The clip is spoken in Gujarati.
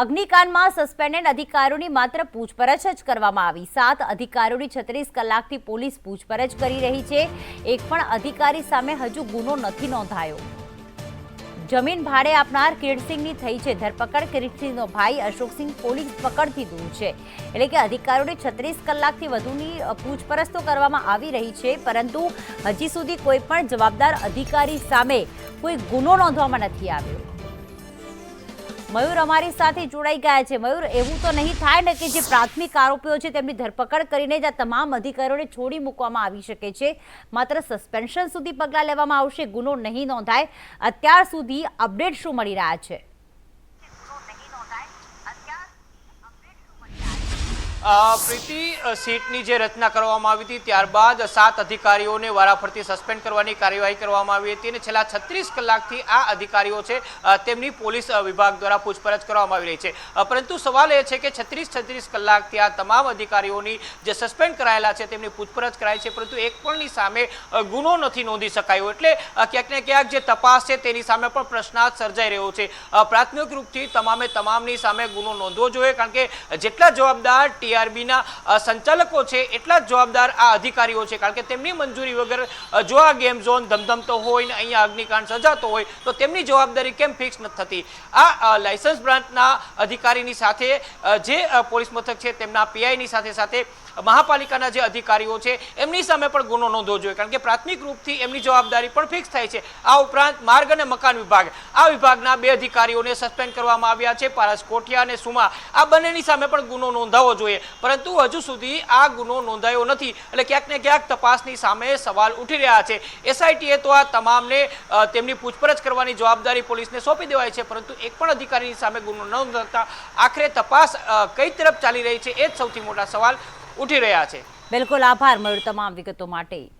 અગ્નિકાંડમાં સસ્પેન્ડેડ અધિકારીઓની માત્ર પૂછપરછ જ કરવામાં આવી. સાત અધિકારીઓની છત્રીસ કલાકથી પોલીસ પૂછપરછ કરી રહી છે. એક પણ અધિકારી સામે હજુ ગુનો નથી નોંધાયો. જમીન ભાડે આપનાર કિરીટસિંહની થઈ છે ધરપકડ. કિરીટસિંહનો ભાઈ અશોકસિંહ પોલીસ પકડથી દૂર છે. એટલે કે અધિકારીઓની છત્રીસ કલાકથી વધુની પૂછપરછ તો કરવામાં આવી રહી છે, પરંતુ હજી સુધી કોઈ પણ જવાબદાર અધિકારી સામે કોઈ ગુનો નોંધવામાં નથી આવ્યો. મયુર અમારી સાથે જોડાઈ ગયા છે. મયુર, એવું તો નહીં થાય ને કે જે પ્રાથમિક આરોપીઓ છે તેમની ધરપકડ કરીને જ આ તમામ અધિકારીઓને છોડી મૂકવામાં આવી શકે છે. માત્ર સસ્પેન્શન સુધી પગલાં લેવામાં આવશે. ગુનો નહીં નોંધાય. અત્યાર સુધી અપડેટ શું મળી રહ્યા છે? પ્રીતિ સીટની જે રચના કરવામાં આવી હતી, ત્યારબાદ સાત અધિકારીઓને વારાફરતી સસ્પેન્ડ કરવાની કાર્યવાહી કરવામાં આવી હતી અને છેલ્લા છત્રીસ કલાકથી આ અધિકારીઓ છે તેમની પોલીસ વિભાગ દ્વારા પૂછપરછ કરવામાં આવી રહી છે. પરંતુ સવાલ એ છે કે છત્રીસ છત્રીસ કલાકથી આ તમામ અધિકારીઓની જે સસ્પેન્ડ કરાયેલા છે, તેમની પૂછપરછ કરાય છે, પરંતુ એક પણની સામે ગુનો નથી નોંધી શકાયો. એટલે ક્યાંક ને ક્યાંક જે તપાસ છે, તેની સામે પણ પ્રશ્નાર્થ સર્જાઈ રહ્યો છે. પ્રાથમિક રૂપથી તમામે તમામની સામે ગુનો નોંધવો જોઈએ, કારણ કે જેટલા જવાબદાર ટીઆરબીના સંચાલકો છે, એટલા જ જવાબદાર આ અધિકારીઓ છે. કારણ કે તેમની મંજૂરી વગર જો આ ગેમ ઝોન ધમધમતો હોય ને અહીંયા અગ્નિકાંડ સર્જાતો હોય, તો તેમની જવાબદારી કેમ ફિક્સ નથી થતી? આ લાયસન્સ બ્રાન્ચના અધિકારીની સાથે જે પોલીસ મથક છે, તેમના પીઆઈની સાથે સાથે મહાપાલિકાના જે અધિકારીઓ છે, એમની સામે પણ ગુનો નોંધવો જોઈએ. કારણ કે પ્રાથમિક રૂપથી એમની જવાબદારી પણ ફિક્સ થાય છે. આ ઉપરાંત માર્ગ અને મકાન વિભાગ. આ વિભાગના બે અધિકારીઓને સસ્પેન્ડ કરવામાં આવ્યા છે. પારસ કોઠિયા અને સુમા. આ બંનેની સામે પણ ગુનો નોંધાવવો જોઈએ. પરંતુ હજુ સુધી આ ગુનો નોંધાયો નથી. એટલે ક્યાંક ને ક્યાંક તપાસની સામે સવાલ ઉઠી રહ્યા છે. એસઆઈટીએ તો આ તમામને તેમની પૂછપરછ કરવાની જવાબદારી પોલીસને સોંપી દેવાય છે, પરંતુ એક પણ અધિકારીની સામે ગુનો ન નોંધતા આખરે તપાસ કઈ તરફ ચાલી રહી છે એ જ સૌથી મોટા સવાલ ઉઠી રહ્યા છે. બિલકુલ આભાર, મળ્યો તમામ વિગતો માટે.